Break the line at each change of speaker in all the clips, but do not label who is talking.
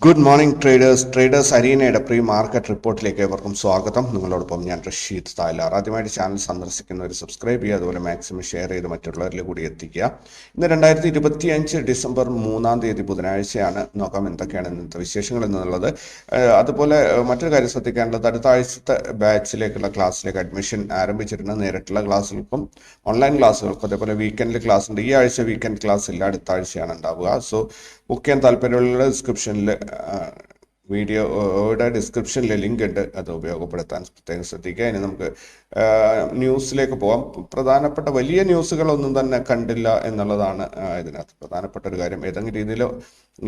Good morning traders traders അരീനയുടെ pre market റിപ്പോർട്ടിലേക്ക് ഏവർക്കും സ്വാഗതം. നിങ്ങളോടൊപ്പം ഞാൻ റഷീദ് തായ്ലാർ. ആദ്യമായിട്ട് ചാനൽ സന്ദർശിക്കുന്നവർ സബ്സ്ക്രൈബ് ചെയ്യുക അതുപോലെ മാക്സിമം ഷെയർ ചെയ്ത് മറ്റുള്ളവരിൽ കൂടി എത്തിക്കുക. ഇന്ന് രണ്ടായിരത്തി ഇരുപത്തി അഞ്ച് ഡിസംബർ മൂന്നാം തീയതി ബുധനാഴ്ചയാണ്. നോക്കാം എന്തൊക്കെയാണ് ഇന്നത്തെ വിശേഷങ്ങൾ എന്നുള്ളത്. അതുപോലെ മറ്റൊരു കാര്യം ശ്രദ്ധിക്കാനുള്ളത് അടുത്ത ആഴ്ചത്തെ ബാച്ചിലേക്കുള്ള ക്ലാസ്സിലേക്ക് അഡ്മിഷൻ ആരംഭിച്ചിട്ടുണ്ട്. നേരിട്ടുള്ള ക്ലാസ്സുകൾക്കും ഓൺലൈൻ ക്ലാസ്സുകൾക്കും അതേപോലെ വീക്കെൻഡിൽ ക്ലാസ് ഉണ്ട് ഈ ആഴ്ച വീക്കെൻഡ് ക്ലാസ് ഇല്ല അടുത്ത ആഴ്ചയാണ് ഉണ്ടാവുക. സോ ബുക്ക് ചെയ്യാൻ താല്പര്യമുള്ള ഡിസ്ക്രിപ്ഷനിൽ വീഡിയോയുടെ ഡിസ്ക്രിപ്ഷനിൽ ലിങ്ക് ഉണ്ട് അത് ഉപയോഗപ്പെടുത്താൻ പ്രത്യേകം ശ്രദ്ധിക്കുക. ഇനി നമുക്ക് ന്യൂസിലേക്ക് പോകാം പ്രധാനപ്പെട്ട വലിയ ന്യൂസുകളൊന്നും തന്നെ കണ്ടില്ല എന്നുള്ളതാണ് ഇതിനകത്ത് പ്രധാനപ്പെട്ട ഒരു കാര്യം. ഏതെങ്കിലും രീതിയിലോ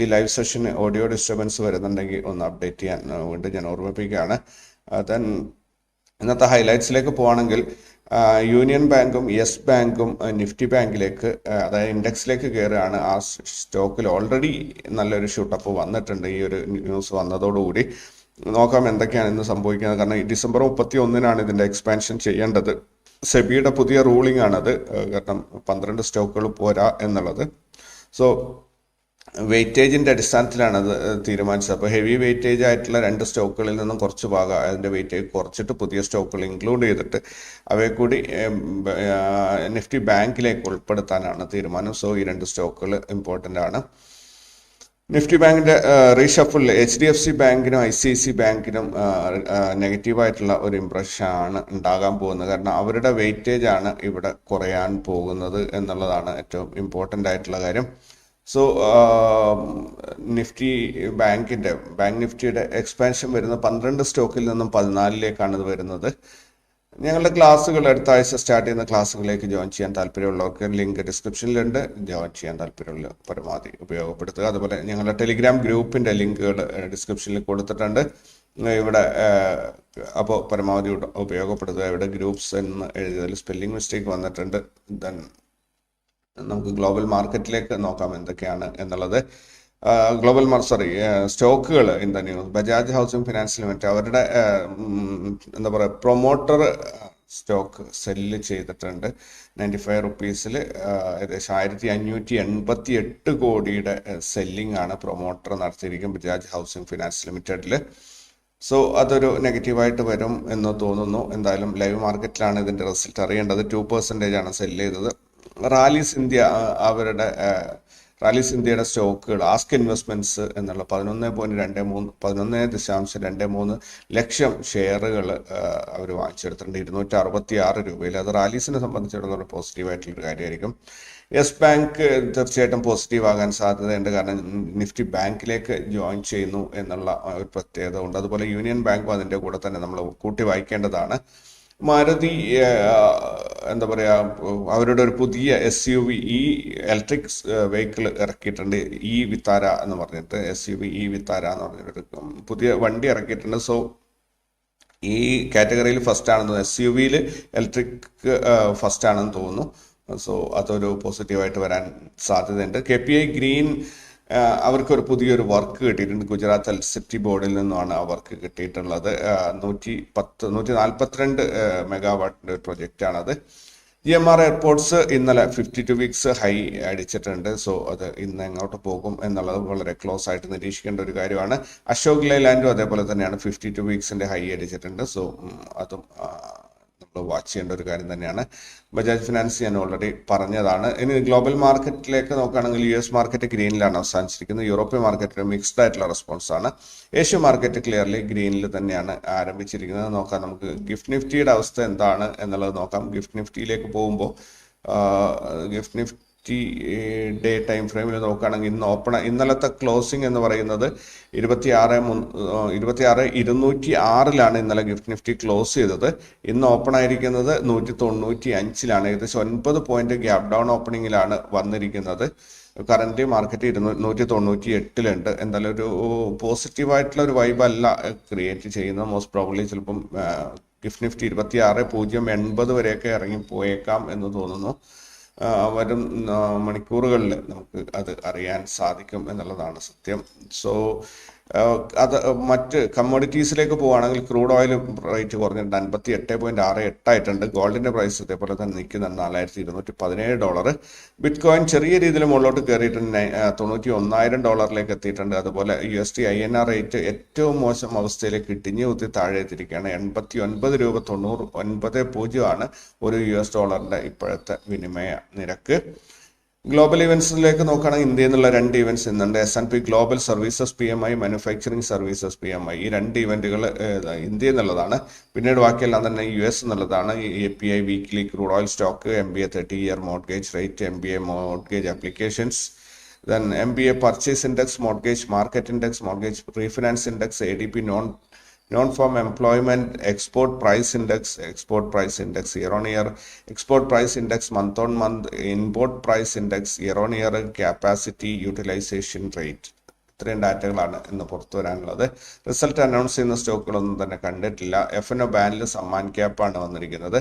ഈ ലൈവ് സെഷന് ഓഡിയോ ഡിസ്റ്റർബൻസ് വരുന്നുണ്ടെങ്കിൽ ഒന്ന് അപ്ഡേറ്റ് ചെയ്യാൻ വേണ്ടി ഞാൻ ഓർമ്മിപ്പിക്കുകയാണ്. ദെൻ ഇന്നത്തെ ഹൈലൈറ്റ്സിലേക്ക് പോവാണെങ്കിൽ യൂണിയൻ ബാങ്കും യെസ് ബാങ്കും നിഫ്റ്റി ബാങ്കിലേക്ക് അതായത് ഇൻഡെക്സിലേക്ക് കയറുകയാണ്. ആ സ്റ്റോക്കിൽ ഓൾറെഡി നല്ലൊരു ഷൂട്ടപ്പ് വന്നിട്ടുണ്ട്. ഈ ഒരു ന്യൂസ് വന്നതോടുകൂടി നോക്കാം എന്തൊക്കെയാണ് ഇന്ന് സംഭവിക്കുന്നത്. കാരണം ഡിസംബർ മുപ്പത്തി ഒന്നിനാണ് ഇതിന്റെ എക്സ്പാൻഷൻ ചെയ്യേണ്ടത്. സെബിയുടെ പുതിയ റൂളിംഗ് ആണത് കാരണം പന്ത്രണ്ട് സ്റ്റോക്കുകൾ പോരാ എന്നുള്ളത്. സോ വെയിറ്റേജിന്റെ അടിസ്ഥാനത്തിലാണ് അത് തീരുമാനിച്ചത്. അപ്പോൾ ഹെവി വെയിറ്റേജ് ആയിട്ടുള്ള രണ്ട് സ്റ്റോക്കുകളിൽ നിന്നും കുറച്ച് ഭാഗം അതിന്റെ വെയിറ്റേജ് കുറച്ചിട്ട് പുതിയ സ്റ്റോക്കുകൾ ഇൻക്ലൂഡ് ചെയ്തിട്ട് അവയെ കൂടി നിഫ്റ്റി ബാങ്കിലേക്ക് ഉൾപ്പെടുത്താനാണ് തീരുമാനം. സോ ഈ രണ്ട് സ്റ്റോക്കുകൾ ഇമ്പോർട്ടന്റ് ആണ്. നിഫ്റ്റി ബാങ്കിന്റെ reshuffle H D F C ബാങ്കിനും I C I C ബാങ്കിനും നെഗറ്റീവായിട്ടുള്ള ഒരു ഇംപ്രഷൻ ആണ് ഉണ്ടാകാൻ പോകുന്നത്. കാരണം അവരുടെ വെയിറ്റേജ് ആണ് ഇവിടെ കുറയാൻ പോകുന്നത് എന്നുള്ളതാണ് ഏറ്റവും ഇമ്പോർട്ടന്റ് ആയിട്ടുള്ള കാര്യം. സോ നിഫ്റ്റി ബാങ്കിന്റെ ബാങ്ക് നിഫ്റ്റിയുടെ എക്സ്പാൻഷൻ വരുന്ന പന്ത്രണ്ട് സ്റ്റോക്കിൽ നിന്നും പതിനാലിലേക്കാണ് ഇത് വരുന്നത്. ഞങ്ങളുടെ ക്ലാസ്സുകൾ അടുത്ത ആഴ്ച സ്റ്റാർട്ട് ചെയ്യുന്ന ക്ലാസ്സുകളിലേക്ക് ജോയിൻ ചെയ്യാൻ താല്പര്യമുള്ളവർക്ക് ലിങ്ക് ഡിസ്ക്രിപ്ഷനിലുണ്ട് ജോയിൻ ചെയ്യാൻ താല്പര്യമുള്ള പരമാവധി ഉപയോഗപ്പെടുത്തുക. അതുപോലെ ഞങ്ങളുടെ ടെലിഗ്രാം ഗ്രൂപ്പിന്റെ ലിങ്കുകൾ ഡിസ്ക്രിപ്ഷനിൽ കൊടുത്തിട്ടുണ്ട്. ഇവിടെ അപ്പോൾ പരമാവധി ഉപയോഗപ്പെടുത്തുക. ഇവിടെ ഗ്രൂപ്പ്സ് എന്ന് എഴുതിയതിൽ സ്പെല്ലിംഗ് മിസ്റ്റേക്ക് വന്നിട്ടുണ്ട്. ദെൻ നമുക്ക് ഗ്ലോബൽ മാർക്കറ്റിലേക്ക് നോക്കാം എന്തൊക്കെയാണ് എന്നുള്ളത്. ഗ്ലോബൽ മാർ സോറി സ്റ്റോക്കുകൾ the news Bajaj Housing Finance Limited അവരുടെ എന്താ പറയുക പ്രൊമോട്ടർ സ്റ്റോക്ക് സെല്ല് ചെയ്തിട്ടുണ്ട്. നയന്റി ഫൈവ് റുപ്പീസിൽ ഏകദേശം ആയിരത്തി അഞ്ഞൂറ്റി എൺപത്തി എട്ട് കോടിയുടെ സെല്ലിംഗ് ആണ് പ്രൊമോട്ടർ നടത്തിയിരിക്കും ബജാജ് ഹൗസിംഗ് ഫിനാൻസ് ലിമിറ്റഡിൽ സോ അതൊരു നെഗറ്റീവായിട്ട് വരും എന്ന് തോന്നുന്നു. എന്തായാലും ലൈവ് മാർക്കറ്റിലാണ് ഇതിന്റെ റിസൾട്ട് അറിയേണ്ടത്. ടു പെർസെന്റേജ് ആണ് സെല്ല് ചെയ്തത്. റാലീസ് ഇന്ത്യ അവരുടെ റാലിസ് ഇന്ത്യയുടെ സ്റ്റോക്കുകൾ ആസ്ക് ഇൻവെസ്റ്റ്മെന്റ്സ് എന്നുള്ള പതിനൊന്ന് പോയിന്റ് രണ്ട് മൂന്ന് പതിനൊന്ന് ദശാംശം രണ്ട് മൂന്ന് ലക്ഷം ഷെയറുകൾ അവർ വാങ്ങിച്ചെടുത്തിട്ടുണ്ട്. ഇരുന്നൂറ്റി അറുപത്തി ആറ് രൂപയിൽ. അത് റാലീസിനെ സംബന്ധിച്ചിടത്തോളം പോസിറ്റീവ് ആയിട്ടുള്ളൊരു കാര്യമായിരിക്കും. യെസ് ബാങ്ക് തീർച്ചയായിട്ടും പോസിറ്റീവ് ആകാൻ സാധ്യതയുണ്ട്. കാരണം നിഫ്റ്റി ബാങ്കിലേക്ക് ജോയിൻ ചെയ്യുന്നു എന്നുള്ള ഒരു പ്രത്യേകത ഉണ്ട്. അതുപോലെ യൂണിയൻ ബാങ്കും അതിന്റെ കൂടെ തന്നെ നമ്മൾ കൂട്ടി വായിക്കേണ്ടതാണ്. മാരുതി എന്താ പറയുക അവരുടെ ഒരു പുതിയ എസ് യു വി ഈ ഇലക്ട്രിക് വെഹിക്കിൾ ഇറക്കിയിട്ടുണ്ട് ഈ വിത്താര എന്ന് പറഞ്ഞിട്ട് എസ് യു വി ഈ വിത്താര എന്ന് പറഞ്ഞിട്ട്. പുതിയ വണ്ടി ഇറക്കിയിട്ടുണ്ട്. സോ ഈ കാറ്റഗറിയിൽ ഫസ്റ്റ് ആണെന്ന് തോന്നുന്നു എസ് യു വിയിൽ ഇലക്ട്രിക് ഫസ്റ്റ് ആണെന്ന് തോന്നുന്നു. സോ അതൊരു പോസിറ്റീവായിട്ട് വരാൻ സാധ്യതയുണ്ട്. കെ പി ഐ ഗ്രീൻ അവർക്കൊരു പുതിയൊരു വർക്ക് കിട്ടിയിട്ടുണ്ട്. ഗുജറാത്ത് ഇലക്ട്രിസിറ്റി ബോർഡിൽ നിന്നാണ് ആ വർക്ക് കിട്ടിയിട്ടുള്ളത്. നൂറ്റി പത്ത് നൂറ്റി നാൽപ്പത്തിരണ്ട് മെഗാവാട്ടിന്റെ ഒരു പ്രൊജക്റ്റാണത്. ജി എം ആർ എയർപോർട്സ് ഇന്നലെ ഫിഫ്റ്റി ടു വീക്സ് ഹൈ അടിച്ചിട്ടുണ്ട്. സോ അത് ഇന്ന് എങ്ങോട്ട് പോകും എന്നുള്ളത് വളരെ ക്ലോസ് ആയിട്ട് നിരീക്ഷിക്കേണ്ട ഒരു കാര്യമാണ്. അശോക് ലൈലാൻഡും അതേപോലെ തന്നെയാണ് ഫിഫ്റ്റി ടു വീക്സിന്റെ ഹൈ അടിച്ചിട്ടുണ്ട്. സോ അതും വാച്ച് ചെയ്യേണ്ട ഒരു കാര്യം തന്നെയാണ്. ബജാജ് ഫിനാൻസ് ഞാൻ ഓൾറെഡി പറഞ്ഞതാണ്. ഇനി ഗ്ലോബൽ മാർക്കറ്റിലേക്ക് നോക്കുകയാണെങ്കിൽ യു എസ് മാർക്കറ്റ് ഗ്രീനിലാണ് അവസാനിച്ചിരിക്കുന്നത്. യൂറോപ്യൻ മാർക്കറ്റ് മിക്സ്ഡ് ആയിട്ടുള്ള റെസ്പോൺസ് ആണ്. ഏഷ്യൻ മാർക്കറ്റ് ക്ലിയർലി ഗ്രീനിൽ തന്നെയാണ് ആരംഭിച്ചിരിക്കുന്നത്. നോക്കാം നമുക്ക് ഗിഫ്റ്റ് നിഫ്റ്റിയുടെ അവസ്ഥ എന്താണ് എന്നുള്ളത് നോക്കാം. ഗിഫ്റ്റ് നിഫ്റ്റിയിലേക്ക് പോകുമ്പോൾ ഗിഫ്റ്റ് നിഫ്റ്റി ഡേ ടൈം ഫ്രെയിമിൽ നോക്കുകയാണെങ്കിൽ ഇന്ന് ഓപ്പൺ ഇന്നലത്തെ ക്ലോസിംഗ് എന്ന് പറയുന്നത് ഇരുപത്തി ആറ് ഇരുപത്തി ആറ് ഇരുന്നൂറ്റി ആറിലാണ് ഇന്നലെ ഗിഫ്റ്റ് നിഫ്റ്റി ക്ലോസ് ചെയ്തത്. ഇന്ന് ഓപ്പൺ ആയിരിക്കുന്നത് നൂറ്റി തൊണ്ണൂറ്റി അഞ്ചിലാണ് ഏകദേശം ഒൻപത് പോയിന്റ് ഗ്യാപ് ഡൗൺ ഓപ്പണിങ്ങിലാണ് വന്നിരിക്കുന്നത്. കറന്റ് മാർക്കറ്റ് ഇരുന്നൂ നൂറ്റി തൊണ്ണൂറ്റി എട്ടിലുണ്ട് എന്തായാലും ഒരു പോസിറ്റീവ് ആയിട്ടുള്ള ഒരു വൈബ് അല്ല ക്രിയേറ്റ് ചെയ്യുന്നത്. മോസ്റ്റ് പ്രോബ്ലി ചിലപ്പം ഗിഫ്റ്റ് നിഫ്റ്റി ഇരുപത്തി ആറ് പൂജ്യം എൺപത് വരെയൊക്കെ ഇറങ്ങി പോയേക്കാം എന്ന് തോന്നുന്നു. വരും മണിക്കൂറുകളിൽ നമുക്ക് അത് അറിയാൻ സാധിക്കും എന്നുള്ളതാണ് സത്യം. സോ അത് മറ്റ് കമ്മോഡിറ്റീസിലേക്ക് പോവുകയാണെങ്കിൽ ക്രൂഡ് ഓയിൽ റേറ്റ് കുറഞ്ഞിട്ടുണ്ട്. അൻപത്തി എട്ട് പോയിന്റ് ആറ് എട്ടായിട്ടുണ്ട്. ഗോൾഡിന്റെ പ്രൈസ് ഇതേപോലെ തന്നെ നിൽക്കുന്നുണ്ട്. നാലായിരത്തി ഇരുന്നൂറ്റി പതിനേഴ് ഡോളർ ബിറ്റ് കോയിൻ ചെറിയ രീതിയിൽ മുകളിലോട്ട് കയറിയിട്ടുണ്ട്. തൊണ്ണൂറ്റി ഒന്നായിരം ഡോളറിലേക്ക് എത്തിയിട്ടുണ്ട്. അതുപോലെ U S T I N R rate ഏറ്റവും മോശം അവസ്ഥയിലേക്ക് ഇടിഞ്ഞു കുത്തി താഴെ എത്തിയിരിക്കുകയാണ്. എൺപത്തി ഒൻപത് രൂപ തൊണ്ണൂറ് ഒൻപത് പൂജ്യമാണ് ഒരു യു എസ് ഡോളറിന്റെ ഇപ്പോഴത്തെ വിനിമയ നിരക്ക്. ഗ്ലോബൽ ഇവന്റ്സിലേക്ക് നോക്കുകയാണെങ്കിൽ ഇന്ത്യയിൽ നിന്നുള്ള രണ്ട് ഇവന്റ്സ് ഇന്നുണ്ട്. S N P Global services P M I manufacturing services P M I ഈ രണ്ട് ഇവന്റുകൾ ഇന്ത്യ എന്നുള്ളതാണ്. പിന്നീട് ബാക്കിയെല്ലാം തന്നെ യു എസ് എന്നുള്ളതാണ്. A P I weekly crude oil stock M B A thirty year mortgage rate M B A mortgage applications index mortgage market index mortgage refinance index A D P ADP non non-farm employment, export price index, export price index year on year, export price index month on month, import price index year on year, capacity utilization rate. ഇത്രയും ഡാറ്റകളാണ് ഇന്ന് പുറത്തു വരാനുള്ളത് result announce ചെയ്യുന്ന സ്റ്റോക്കുകളൊന്നും തന്നെ കണ്ടിട്ടില്ല F N O ബാനിൽ സമ്മാൻ ക്യാപ്പാണ് വന്നിരിക്കുന്നത്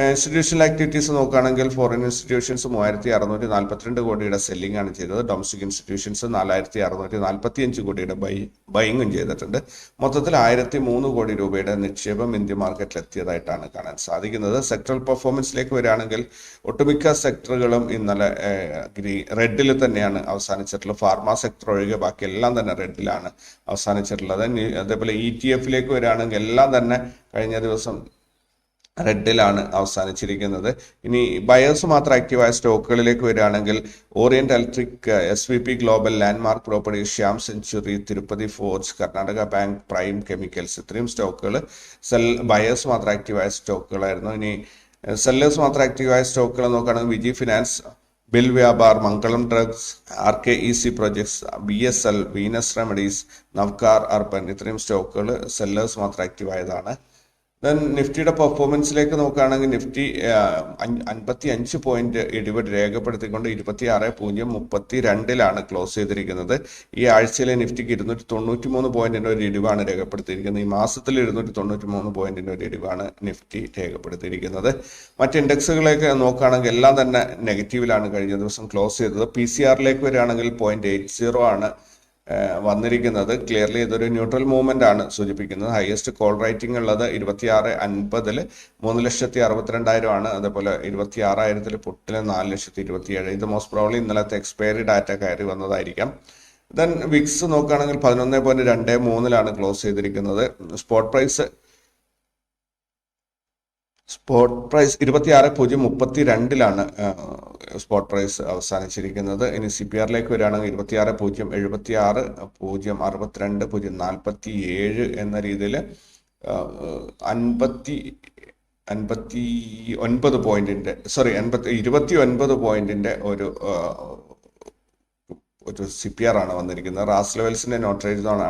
ഇൻസ്റ്റിറ്റ്യൂഷണൽ ആക്ടിവിറ്റീസ് നോക്കുകയാണെങ്കിൽ ഫോറിൻ ഇൻസ്റ്റിറ്റ്യൂഷൻസ് മൂവായിരത്തി അറുന്നൂറ്റി നാൽപ്പത്തിരണ്ട് കോടിയുടെ സെല്ലിംഗ് ആണ് ചെയ്തത്. ഡൊമസ്റ്റിക് ഇൻസ്റ്റിറ്റ്യൂഷൻസ് നാലായിരത്തി അറുന്നൂറ്റി നാൽപ്പത്തി അഞ്ച് കോടിയുടെ ബൈ ബൈങ്ങും ചെയ്തിട്ടുണ്ട്. മൊത്തത്തിൽ ആയിരത്തി മൂന്ന് കോടി രൂപയുടെ നിക്ഷേപം ഇന്ത്യ മാർക്കറ്റിൽ എത്തിയതായിട്ടാണ് കാണാൻ സാധിക്കുന്നത്. സെക്ടറൽ പെർഫോമൻസിലേക്ക് വരികയാണെങ്കിൽ ഒട്ടുമിക്ക സെക്ടറുകളും ഇന്നലെ റെഡിൽ തന്നെയാണ് അവസാനിച്ചിട്ടുള്ളത്. ഫാർമ സെക്ടർ ഒഴികെ ബാക്കി എല്ലാം തന്നെ റെഡിലാണ് അവസാനിച്ചിട്ടുള്ളത്. അതേപോലെ ഇ ടി എഫിലേക്ക് വരികയാണെങ്കിൽ എല്ലാം തന്നെ കഴിഞ്ഞ ദിവസം റെഡിലാണ് അവസാനിച്ചിരിക്കുന്നത്. ഇനി ബയേഴ്സ് മാത്രം ആക്റ്റീവായ സ്റ്റോക്കുകളിലേക്ക് വരികയാണെങ്കിൽ Orient Electric S V P Global Landmark Property Shyam Century Tirupati Forge Karnataka Bank Prime Chemicals ഇത്രയും സ്റ്റോക്കുകൾ സെൽ ബയേഴ്സ് മാത്രം ആക്റ്റീവായ സ്റ്റോക്കുകളായിരുന്നു ഇനി സെല്ലേഴ്സ് മാത്രം ആക്റ്റീവായ സ്റ്റോക്കുകൾ നോക്കുകയാണെങ്കിൽ വിജി ഫിനാൻസ് ബിൽ Vyapar Mangalam Drugs R K E C Projects B S L Venus Remedies Navkar Urban ഇത്രയും സ്റ്റോക്കുകൾ സെല്ലേഴ്സ് മാത്രം ആക്റ്റീവായതാണ് ദെൻ നിഫ്റ്റിയുടെ പെർഫോമൻസിലേക്ക് നോക്കുകയാണെങ്കിൽ നിഫ്റ്റി അൻപത്തി അഞ്ച് പോയിന്റ് ഇടിവ് രേഖപ്പെടുത്തിക്കൊണ്ട് ഇരുപത്തി ആറ് പൂജ്യം മുപ്പത്തി രണ്ടിലാണ് ക്ലോസ് ചെയ്തിരിക്കുന്നത്. ഈ ആഴ്ചയിലെ നിഫ്റ്റിക്ക് ഇരുന്നൂറ്റി തൊണ്ണൂറ്റി മൂന്ന് പോയിന്റിന്റെ ഒരു ഇടിവാണ് രേഖപ്പെടുത്തിയിരിക്കുന്നത്. ഈ മാസത്തിൽ ഇരുന്നൂറ്റി തൊണ്ണൂറ്റി മൂന്ന് പോയിന്റിന്റെ ഒരു ഇടിവാണ് നിഫ്റ്റി രേഖപ്പെടുത്തിയിരിക്കുന്നത്. മറ്റ് ഇൻഡെക്സുകളെയൊക്കെ നോക്കുകയാണെങ്കിൽ എല്ലാം തന്നെ നെഗറ്റീവിലാണ് കഴിഞ്ഞ ദിവസം ക്ലോസ് ചെയ്തത്. പി സി ആറിലേക്ക് വരികയാണെങ്കിൽ പോയിന്റ് എയ്റ്റ് സീറോ ആണ്. വന്നിരിക്കുന്നത്. ക്ലിയർലി ഇതൊരു ന്യൂട്രൽ മൂവ്മെന്റ് ആണ് സൂചിപ്പിക്കുന്നത്. ഹയസ്റ്റ് കോൾ റേറ്റിംഗ് ഉള്ളത് ഇരുപത്തിയാറ് അൻപതിൽ മൂന്ന് ലക്ഷത്തി അറുപത്തിരണ്ടായിരം ആണ്. അതേപോലെ ഇരുപത്തി ആറായിരത്തിൽ പുട്ടിൽ നാല് ലക്ഷത്തി ഇരുപത്തിയേഴ്. ഇത് മോസ്റ്റ് പ്രോബ്ലി ഇന്നലത്തെ എക്സ്പയറി ഡാറ്റ കയറി വന്നതായിരിക്കാം. ദെൻ വിക്സ് നോക്കുകയാണെങ്കിൽ പതിനൊന്ന് പോയിന്റ് രണ്ട് മൂന്നിലാണ് ക്ലോസ് ചെയ്തിരിക്കുന്നത്. സ്പോട്ട് പ്രൈസ് സ്പോട്ട് പ്രൈസ് ഇരുപത്തിയാറ് പൂജ്യം മുപ്പത്തി രണ്ടിലാണ് സ്പോട്ട് പ്രൈസ് അവസാനിച്ചിരിക്കുന്നത്. ഇനി സി പി ആറിലേക്ക് വരികയാണെങ്കിൽ ഇരുപത്തിയാറ് പൂജ്യം എഴുപത്തി ആറ് പൂജ്യം അറുപത്തിരണ്ട് പൂജ്യം നാൽപ്പത്തി ഏഴ് എന്ന രീതിയിൽ അൻപത്തി അൻപത്തി ഒൻപത് പോയിന്റിന്റെ സോറി അൻപത്തി ഇരുപത്തി ഒൻപത് പോയിന്റിന്റെ ഒരു ഒരു സി പി ആർ ആണ് വന്നിരിക്കുന്നത്. റാസ് ലെവൽസിന്റെ നോട്ട്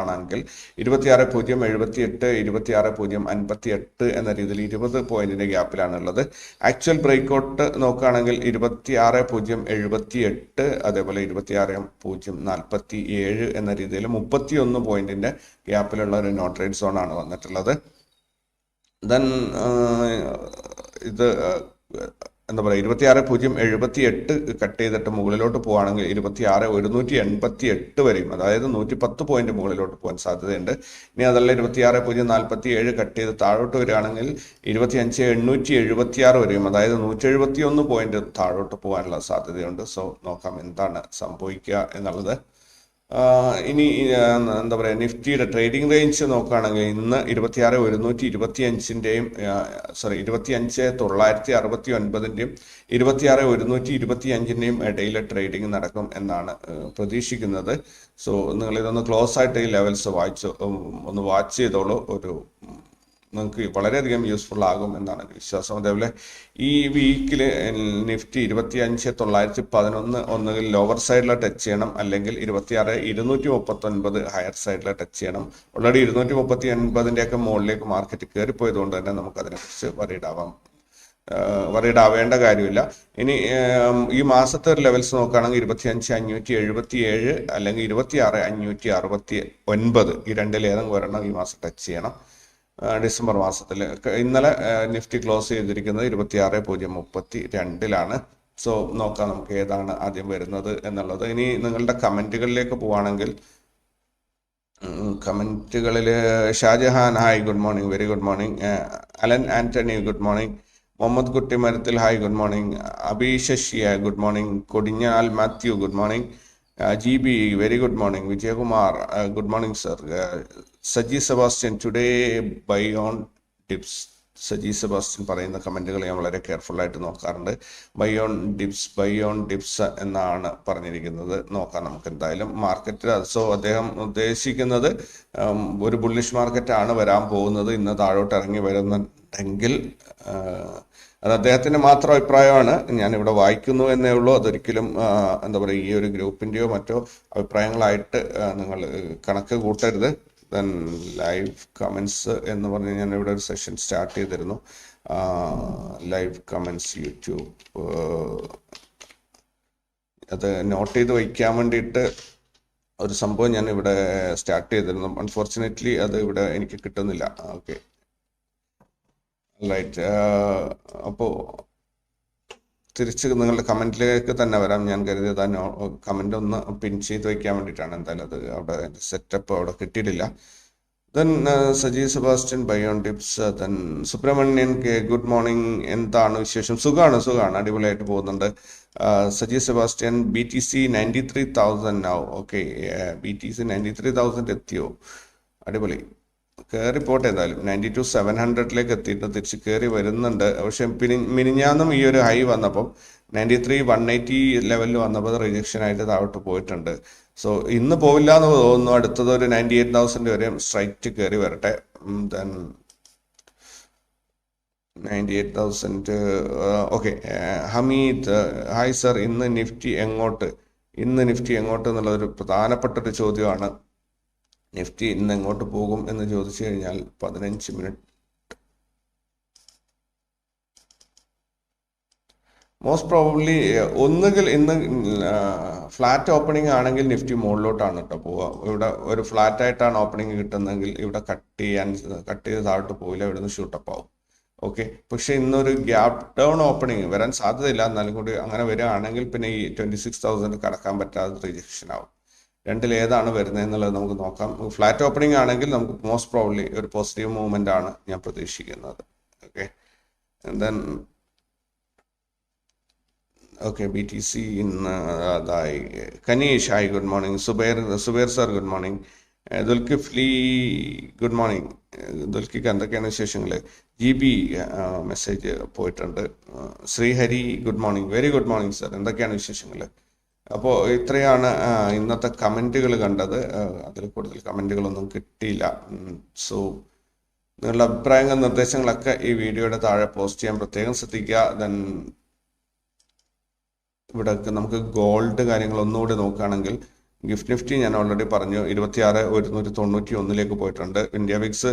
ആണെങ്കിൽ ഇരുപത്തിയാറ് പൂജ്യം എഴുപത്തി എട്ട് ഇരുപത്തിയാറ് പൂജ്യം അൻപത്തി എട്ട് എന്ന രീതിയിൽ ഇരുപത് പോയിന്റിന്റെ ഗ്യാപ്പിലാണ് ഉള്ളത് ആക്ച്വൽ ബ്രേക്കൗട്ട് നോക്കുകയാണെങ്കിൽ ഇരുപത്തിയാറ് പൂജ്യം എഴുപത്തി എട്ട് അതേപോലെ ഇരുപത്തിയാറ് പൂജ്യം നാൽപ്പത്തി ഏഴ് എന്ന രീതിയിൽ മുപ്പത്തി ഒന്ന് പോയിന്റിന്റെ ഗ്യാപ്പിലുള്ള ഒരു നോട്ടറേജ് സോൺ ആണ് വന്നിട്ടുള്ളത്. ദെൻ ഇത് എന്താ പറയുക ഇരുപത്തിയാറ് പൂജ്യം എഴുപത്തി എട്ട് കട്ട് ചെയ്തിട്ട് മുകളിലോട്ട് പോവുകയാണെങ്കിൽ ഇരുപത്തിയാറ് ഒരുന്നൂറ്റി എൺപത്തി എട്ട് വരെയും അതായത് നൂറ്റി പത്ത് പോയിന്റ് മുകളിലോട്ട് പോകാൻ സാധ്യതയുണ്ട്. ഇനി അതല്ല ഇരുപത്തിയാറ് പൂജ്യം നാൽപ്പത്തി ഏഴ് കട്ട് ചെയ്ത് താഴോട്ട് വരികയാണെങ്കിൽ ഇരുപത്തി അഞ്ച് എണ്ണൂറ്റി എഴുപത്തി ആറ് വരെയും അതായത് നൂറ്റി എഴുപത്തി ഒന്ന് പോയിന്റ് താഴോട്ട് പോകാനുള്ള സാധ്യതയുണ്ട്. സോ നോക്കാം എന്താണ് സംഭവിക്കുക എന്നുള്ളത്. ഇനി എന്താ പറയുക നിഫ്റ്റിയുടെ ട്രേഡിംഗ് റേഞ്ച് നോക്കുകയാണെങ്കിൽ ഇന്ന് ഇരുപത്തിയാറ് ഒരുന്നൂറ്റി ഇരുപത്തി അഞ്ചിന്റെയും സോറി ഇരുപത്തി അഞ്ച് തൊള്ളായിരത്തി അറുപത്തി ഒൻപതിന്റെയും ഇരുപത്തിയാറ് ഒരുന്നൂറ്റി ഇരുപത്തി അഞ്ചിന്റെയും ഇടയിൽ ട്രേഡിംഗ് നടക്കും എന്നാണ് പ്രതീക്ഷിക്കുന്നത്. സോ നിങ്ങൾ ഇതൊന്ന് ക്ലോസ് ആയിട്ട് ഈ ലെവൽസ് വായിച്ചു ഒന്ന് വാച്ച് ചെയ്തോളൂ. ഒരു നിങ്ങൾക്ക് വളരെയധികം യൂസ്ഫുൾ ആകും എന്നാണ് വിശ്വാസം. അതേപോലെ ഈ വീക്കിൽ നിഫ്റ്റി ഇരുപത്തി അഞ്ച് തൊള്ളായിരത്തി പതിനൊന്ന് ഒന്നുകിൽ ലോവർ സൈഡിൽ ടച്ച് ചെയ്യണം അല്ലെങ്കിൽ ഇരുപത്തിയാറ് ഇരുന്നൂറ്റി മുപ്പത്തി ഒൻപത് ഹയർ സൈഡിൽ ടച്ച് ചെയ്യണം. ഓൾറെഡി ഇരുന്നൂറ്റി മുപ്പത്തി അൻപതിന്റെയൊക്കെ മുകളിലേക്ക് മാർക്കറ്റ് കയറിപ്പോയതുകൊണ്ട് തന്നെ നമുക്കതിനെക്കുറിച്ച് വറീഡാവാം വറീഡ് ആവേണ്ട കാര്യമില്ല. ഇനി ഈ മാസത്തെ ഒരു ലെവൽസ് നോക്കുകയാണെങ്കിൽ ഇരുപത്തി അഞ്ച് അഞ്ഞൂറ്റി എഴുപത്തി ഏഴ് അല്ലെങ്കിൽ ഇരുപത്തി ആറ് അഞ്ഞൂറ്റി അറുപത്തി ഒൻപത് ഈ രണ്ടിലേതെങ്കിലും ഒരെണ്ണം ഈ മാസം ടച്ച് ചെയ്യണം. ഡിസംബർ മാസത്തിൽ ഇന്നലെ നിഫ്റ്റി ക്ലോസ് ചെയ്തിരിക്കുന്നത് ഇരുപത്തിയാറ് പൂജ്യം മുപ്പത്തി രണ്ടിലാണ് സോ നോക്കാം നമുക്ക് ഏതാണ് ആദ്യം വരുന്നത് എന്നുള്ളത്. ഇനി നിങ്ങളുടെ കമന്റുകളിലേക്ക് പോവാണെങ്കിൽ കമന്റുകളിൽ Shahjahan hi good morning very good morning. Alan Antony good morning. Muhammad Kutty മരത്തിൽ hi good morning. Abhishashya good morning. Kodinjal Mathew good morning. G B very good morning. Vijayakumar good morning sir. Saji Sebastian today buy on tips Saji Sebastian പറയുന്ന കമന്റുകൾ ഞാൻ വളരെ കെയർഫുള്ളായിട്ട് നോക്കാറുണ്ട്. Buy on dips buy on dips എന്നാണ് പറഞ്ഞിരിക്കുന്നത്. നോക്കാം നമുക്ക് എന്തായാലും മാർക്കറ്റിൽ സോ അദ്ദേഹം ഉദ്ദേശിക്കുന്നത് ഒരു ബുള്ളിഷ് മാർക്കറ്റാണ് വരാൻ പോകുന്നത് ഇന്ന് താഴോട്ട് ഇറങ്ങി വരുന്നുണ്ടെങ്കിൽ അത് അദ്ദേഹത്തിന്റെ മാത്രം അഭിപ്രായമാണ്. ഞാനിവിടെ വായിക്കുന്നു എന്നേ ഉള്ളൂ. അതൊരിക്കലും എന്താ പറയുക ഈ ഒരു ഗ്രൂപ്പിന്റെയോ മറ്റോ അഭിപ്രായങ്ങളായിട്ട് നിങ്ങൾ കണക്ക് കൂട്ടരുത്. ദെൻ ലൈവ് കമൻസ് എന്ന് പറഞ്ഞ് ഞാൻ ഇവിടെ ഒരു സെഷൻ സ്റ്റാർട്ട് ചെയ്തിരുന്നു. ലൈവ് കമൻസ് യൂട്യൂബ് അത് നോട്ട് ചെയ്ത് വയ്ക്കാൻ വേണ്ടിയിട്ട് ഒരു സംഭവം ഞാൻ ഇവിടെ സ്റ്റാർട്ട് ചെയ്തിരുന്നു. അൺഫോർച്ചുനേറ്റ്ലി അത് ഇവിടെ എനിക്ക് കിട്ടുന്നില്ല. ഓക്കെ. റൈറ്റ് അപ്പോൾ തിരിച്ച് നിങ്ങളുടെ കമന്റിലേക്ക് തന്നെ വരാം. ഞാൻ കരുതിയത് ആ കമന്റ് ഒന്ന് പിൻ ചെയ്ത് വയ്ക്കാൻ വേണ്ടിയിട്ടാണ്. എന്തായാലും അത് അവിടെ സെറ്റപ്പ് അവിടെ കിട്ടിയിട്ടില്ല. Then Saji Sebastian buy on tips then Subramanian K good morning എന്താണ് വിശേഷം? സുഖമാണ് സുഖമാണ് അടിപൊളിയായിട്ട് പോകുന്നുണ്ട്. Saji Sebastian B T C ninety three thousand ആവും okay B T C ninety three thousand എത്തിയോ? അടിപൊളി. കയറി പോട്ടെ എന്തായാലും നയന്റി ടു സെവൻ ഹൺഡ്രഡിലേക്ക് എത്തിയിട്ട് തിരിച്ച് കയറി വരുന്നുണ്ട്. പക്ഷെ പിന്നെ മിനിഞ്ഞാന്നും ഈ ഒരു ഹൈ വന്നപ്പം നയന്റി ത്രീ വൺ എയ്റ്റി ലെവലിൽ വന്നപ്പോൾ റിജക്ഷൻ ആയിട്ട് താഴോട്ട് പോയിട്ടുണ്ട്. സോ ഇന്ന് പോവില്ല എന്ന് തോന്നുന്നു. അടുത്തത് ഒരു നയന്റി എയ്റ്റ് തൗസൻഡ് വരെ സ്ട്രൈറ്റ് കയറി വരട്ടെ. Then ninety eight thousand okay Hameed hi sir ഇന്ന് നിഫ്റ്റി എങ്ങോട്ട്? ഇന്ന് നിഫ്റ്റി എങ്ങോട്ട് എന്നുള്ള ഒരു പ്രധാനപ്പെട്ട ഒരു ചോദ്യമാണ്. നിഫ്റ്റി ഇന്ന് എങ്ങോട്ട് പോകും എന്ന് ചോദിച്ചു കഴിഞ്ഞാൽ പതിനഞ്ച് മിനിറ്റ്. മോസ്റ്റ് പ്രോബബ്ലി ഒന്നുകിൽ ഇന്ന് ഫ്ലാറ്റ് ഓപ്പണിംഗ് ആണെങ്കിൽ നിഫ്റ്റി മുകളിലോട്ടാണ് കേട്ടോ പോവുക. ഇവിടെ ഒരു ഫ്ലാറ്റ് ആയിട്ടാണ് ഓപ്പണിംഗ് കിട്ടുന്നതെങ്കിൽ ഇവിടെ കട്ട് ചെയ്യാൻ കട്ട് ചെയ്ത് താഴോട്ട് പോയില്ല ഇവിടെ നിന്ന് ഷൂട്ടപ്പ് ആവും. ഓക്കെ പക്ഷെ ഇന്നൊരു ഗ്യാപ് ഡൗൺ ഓപ്പണിംഗ് വരാൻ സാധ്യതയില്ല. എന്നാലും കൂടി അങ്ങനെ വരികയാണെങ്കിൽ പിന്നെ ഈ ട്വന്റി സിക്സ് തൗസൻഡ് കടക്കാൻ പറ്റാതെ റിജക്ഷൻ ആവും. രണ്ടിൽ ഏതാണ് വരുന്നത് എന്നുള്ളത് നമുക്ക് നോക്കാം. ഫ്ലാറ്റ് ഓപ്പണിംഗ് ആണെങ്കിൽ നമുക്ക് മോസ്റ്റ് പ്രോബ്ലി ഒരു പോസിറ്റീവ് മൂവ്മെന്റ് ആണ് ഞാൻ പ്രതീക്ഷിക്കുന്നത്. Okay then okay B T C ഇന്ന് അതായി. Kaneesh hi good morning Zubair Zubair sir good morning Dulkifli good morning ദുൽക്കിക്ക് എന്തൊക്കെയാണ് വിശേഷങ്ങൾ ജി ബി മെസ്സേജ് പോയിട്ടുണ്ട്. Sreehari good morning very good morning sir എന്തൊക്കെയാണ് വിശേഷങ്ങൾ അപ്പോൾ ഇത്രയാണ് ഇന്നത്തെ കമന്റുകൾ കണ്ടത്. അതിൽ കൂടുതൽ കമന്റുകളൊന്നും കിട്ടിയില്ല. സോ നിങ്ങളുടെ അഭിപ്രായങ്ങൾ നിർദ്ദേശങ്ങളൊക്കെ ഈ വീഡിയോയുടെ താഴെ പോസ്റ്റ് ചെയ്യാൻ പ്രത്യേകം ശ്രദ്ധിക്കുക. ദെൻ ഇവിടെ നമുക്ക് ഗോൾഡ് കാര്യങ്ങൾ ഒന്നുകൂടി നോക്കുകയാണെങ്കിൽ ഗിഫ്റ്റ് നിഫ്റ്റി ഞാൻ ഓൾറെഡി പറഞ്ഞു ഇരുപത്തിയാറ് ഒരുന്നൂറ്റി തൊണ്ണൂറ്റി ഒന്നിലേക്ക് പോയിട്ടുണ്ട്. ഇന്ത്യ വിക്സ്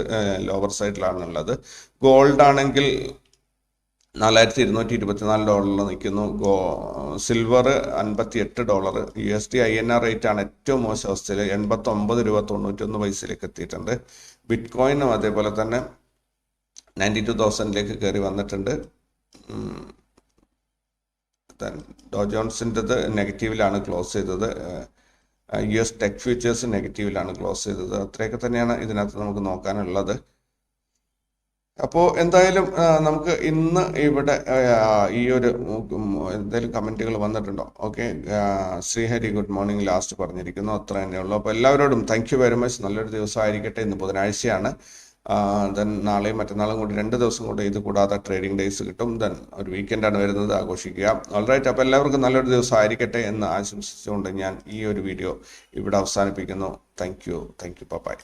ലോവർ സൈഡിലാണുള്ളത് ഗോൾഡ് ആണെങ്കിൽ നാലായിരത്തി ഇരുന്നൂറ്റി ഇരുപത്തിനാല് ഡോളറിൽ നിൽക്കുന്നു. ഗോ സിൽവർ അൻപത്തി എട്ട് dollar. U S D I N R rate ആണ് ഏറ്റവും മോശം അവസ്ഥയിൽ എൺപത്തി ഒമ്പത് രൂപ തൊണ്ണൂറ്റൊന്ന് പൈസയിലേക്ക് എത്തിയിട്ടുണ്ട്. ബിറ്റ് കോയിനും അതേപോലെ തന്നെ നയന്റി ടു തൗസൻഡിലേക്ക് കയറി വന്നിട്ടുണ്ട്. ഡോ ജോൺസിന്റെത് നെഗറ്റീവിലാണ് ക്ലോസ് ചെയ്തത്. യു എസ് ടെക് ഫ്യൂച്ചേഴ്സ് നെഗറ്റീവിലാണ് ക്ലോസ് ചെയ്തത്. അത്രയൊക്കെ തന്നെയാണ് ഇതിനകത്ത് നമുക്ക് നോക്കാനുള്ളത്. അപ്പോൾ എന്തായാലും നമുക്ക് ഇന്ന് ഇവിടെ ഈ ഒരു എന്തെങ്കിലും കമന്റുകൾ വന്നിട്ടുണ്ടോ? Okay Sreehari good morning last പറഞ്ഞിരിക്കുന്നു. അത്ര തന്നെയുള്ളൂ അപ്പോൾ എല്ലാവരോടും താങ്ക് യു വെരി മച്ച് നല്ലൊരു ദിവസമായിരിക്കട്ടെ. ഇന്ന് ബുധനാഴ്ചയാണ്. ദെൻ നാളെയും മറ്റന്നാളും കൂടി രണ്ട് ദിവസം കൂടി ഇത് കൂടാതെ ട്രേഡിംഗ് ഡേയ്സ് കിട്ടും. ദെൻ ഒരു വീക്കെൻഡാണ് വരുന്നത്. ആഘോഷിക്കുക. ഓൾറൈറ്റ് അപ്പോൾ എല്ലാവർക്കും നല്ലൊരു ദിവസം ആയിരിക്കട്ടെ എന്ന് ആശംസിച്ചുകൊണ്ട് ഞാൻ ഈ ഒരു വീഡിയോ ഇവിടെ അവസാനിപ്പിക്കുന്നു. Thank you thank you bye